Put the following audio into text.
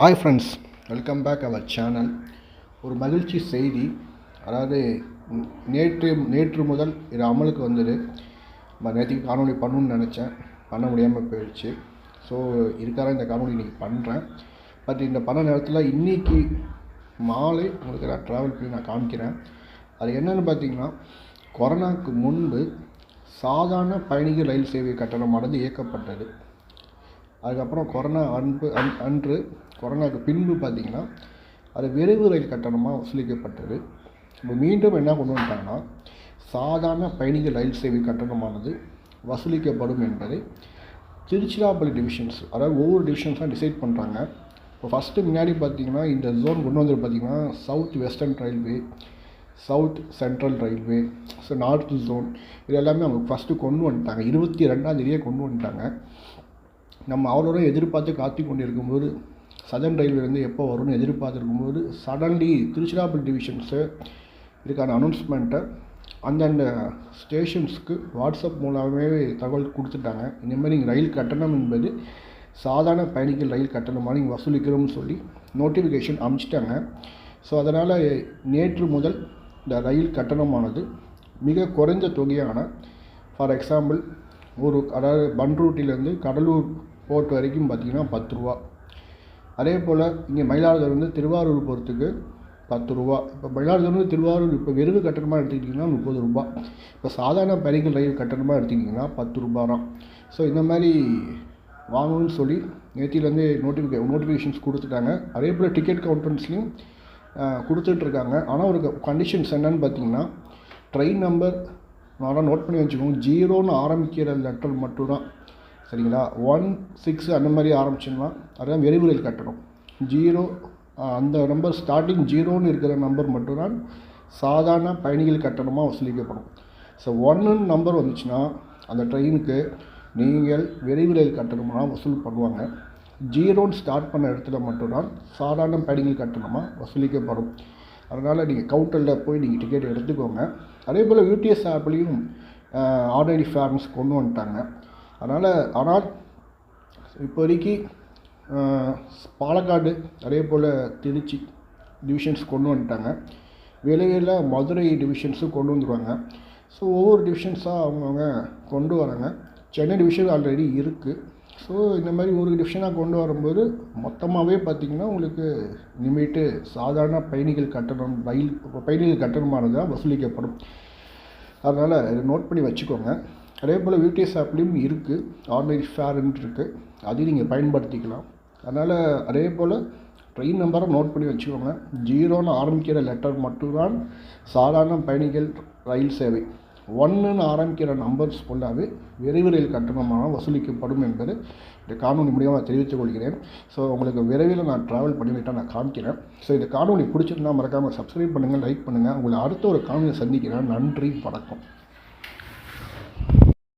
Hi friends welcome back our channel ஒரு மகிழ்ச்சி செய்தி. அதாவது நேற்று நேற்று முதல் இது அமலுக்கு வந்தது. நம்ம நேற்றுக்கு காணொலி பண்ணணும்னு நினச்சேன். பண்ண முடியாமல் போயிடுச்சு. ஸோ இதுக்காக இந்த காணொலி இன்றைக்கி பண்ணுறேன் பட் இந்த பண்ண நேரத்தில் இன்றைக்கி மாலை உங்களுக்கு நான் ட்ராவல் பண்ணி நான் காமிக்கிறேன். அது என்னென்னு பார்த்தீங்கன்னா கொரோனாவுக்கு முன்பு சாதாரண பயணிகள் ரயில் சேவை கட்டணமானது இயக்கப்பட்டது. அதுக்கப்புறம் கொரோனா அன்பு அன் அன்று கொரோனாவுக்கு பின்பு பார்த்திங்கன்னா அது விரைவு ரயில் கட்டணமாக வசூலிக்கப்பட்டது. இப்போ மீண்டும் என்ன கொண்டு வந்துட்டாங்கன்னா சாதாரண பயணிகள் ரயில் சேவை கட்டணமானது வசூலிக்கப்படும் என்பதை திருச்சிராப்பள்ளி டிவிஷன்ஸ் அதாவது ஒவ்வொரு டிவிஷன்ஸாக டிசைட் பண்ணுறாங்க இப்போ ஃபஸ்ட்டு முன்னாடி பார்த்தீங்கன்னா இந்த ஜோன் கொண்டு வந்து பார்த்தீங்கன்னா south western railway south central railway so north zone இது எல்லாமே அவங்க ஃபஸ்ட்டு கொண்டு வந்துட்டாங்க. இருபத்தி ரெண்டாம் தேதியே கொண்டு வந்துட்டாங்க. நம்ம அவ்வளோ எதிர்பார்த்து காத்து கொண்டு இருக்கும்போது சதர்ன் ரயில்வே வந்து எப்போ வரும்னு எதிர்பார்த்துருக்கும்போது சடன்லி திருச்சிராப்பள்ளி டிவிஷன்ஸு இதுக்கான அனௌன்ஸ்மெண்ட்டை அந்தந்த ஸ்டேஷன்ஸ்க்கு வாட்ஸ்அப் மூலமாகவே தகவல் கொடுத்துட்டாங்க. இந்தமாதிரி நீங்கள் ரயில் கட்டணம் என்பது சாதாரண பயணிகள் ரயில் கட்டணமாக நீங்கள் வசூலிக்கிறோம்னு சொல்லி நோட்டிஃபிகேஷன் அனுப்பிச்சிட்டாங்க ஸோ அதனால் நேற்று முதல் இந்த ரயில் கட்டணமானது மிக குறைந்த தொகையான ஃபார் எக்ஸாம்பிள் ஒரு அதாவது பன்ரூட்டிலேருந்து கடலூர் போர்ட் வரைக்கும் பார்த்தீங்கன்னா பத்து ரூபா. அதே போல் இங்கே மயிலாடுதுறையிலேருந்து திருவாரூர் போகிறதுக்கு பத்து ரூபா. இப்போ மயிலாடுதுறைலேருந்து திருவாரூர் இப்போ வெறும் கட்டணமாக எடுத்துக்கிட்டிங்கன்னா முப்பது ரூபா. இப்போ சாதாரண பயணிகள் ரயில் கட்டணமாக எடுத்துக்கிட்டிங்கன்னா பத்து ரூபா தான். ஸோ இந்த மாதிரி வாங்கணும்னு சொல்லி நேத்திலேருந்து நோட்டிஃபிகே நோட்டிஃபிகேஷன்ஸ் கொடுத்துட்டாங்க. அதே போல் டிக்கெட் கவுண்டர்ஸ்லையும் கொடுத்துட்ருக்காங்க. ஆனால் ஒரு கண்டிஷன்ஸ் என்னென்னு பார்த்தீங்கன்னா ட்ரெயின் நம்பர் நான் நோட் பண்ணி வச்சுக்கோங்க. ஜீரோன்னு ஆரம்பிக்கிற லெட்டர் மட்டும்தான். சரிங்களா? ஒன் சிக்ஸ் அந்த மாதிரி ஆரம்பிச்சுன்னா அதுதான் விரைவு கட்டணும் கட்டணம். ஜீரோ அந்த நம்பர் ஸ்டார்டிங் ஜீரோன்னு இருக்கிற நம்பர் மட்டும்தான் சாதாரண பயணிகள் கட்டணமாக வசூலிக்கப்படும். ஸோ ஒன்றுன்னு நம்பர் வந்துச்சுன்னா அந்த ட்ரெயினுக்கு நீங்கள் விரைவு கட்டணமாக வசூல் பண்ணுவாங்க. ஜீரோன்னு ஸ்டார்ட் பண்ண இடத்துல மட்டும்தான் சாதாரண பயணிகள் கட்டணமாக வசூலிக்கப்படும். அதனால் நீங்கள் கவுண்டரில் போய் நீங்கள் டிக்கெட் எடுத்துக்கோங்க. அதே போல் யூடிஎஸ் ஆப்லேயும் ஆர்டினரி ஃபேர்ம்ஸ் கொண்டு வந்துட்டாங்க. அதனால் ஆனால் இப்போதைக்கு பாலக்காடு அதே போல் திருச்சி டிவிஷன்ஸ் கொண்டு வந்துட்டாங்க. விரைவில் மதுரை டிவிஷன்ஸும் கொண்டு வந்துடுவாங்க ஸோ ஒவ்வொரு டிவிஷன்ஸாக அவங்கவுங்க கொண்டு வராங்க. சென்னை டிவிஷன் ஆல்ரெடி இருக்குது ஸோ இந்த மாதிரி ஒரு டிவிஷனாக கொண்டு வரும்போது மொத்தமாகவே பார்த்திங்கன்னா உங்களுக்கு இனிமேட்டு சாதாரண பயணிகள் கட்டணம் ரயில் பயணிகள் கட்டணமானது தான் வசூலிக்கப்படும். அதனால் இதை நோட் பண்ணி வச்சுக்கோங்க. அதே போல் யூடிஎஸ் ஆப்லேயும் இருக்குது ஆர்டினரி ஃபேர்ன்ட்டு இருக்குது அதையும் நீங்கள் பயன்படுத்திக்கலாம். அதனால் அதே போல் ட்ரெயின் நம்பரை நோட் பண்ணி வச்சுக்கோங்க. ஜீரோன்னு ஆரம்பிக்கிற லெட்டர் மட்டும்தான் சாதாரண பயணிகள் ரயில் சேவை. ஒன்றுன்னு ஆரம்பிக்கிற நம்பர்ஸ் ஃபுல்லாகவே விரைவு ரயில் கட்டணமாக வசூலிக்கப்படும் என்பது இந்த காணொலி மூலியமாக தெரிவித்துக் கொள்கிறேன். ஸோ உங்களுக்கு விரைவில் நான் ட்ராவல் பண்ணிவிட்டால் நான் காமிக்கிறேன். ஸோ இந்த காணொலி பிடிச்சிருந்தா மறக்காமல் சப்ஸ்கிரைப் பண்ணுங்கள் லைக் பண்ணுங்கள் உங்களை அடுத்த ஒரு காணொலியை சந்திக்கிறேன். நன்றி வணக்கம்.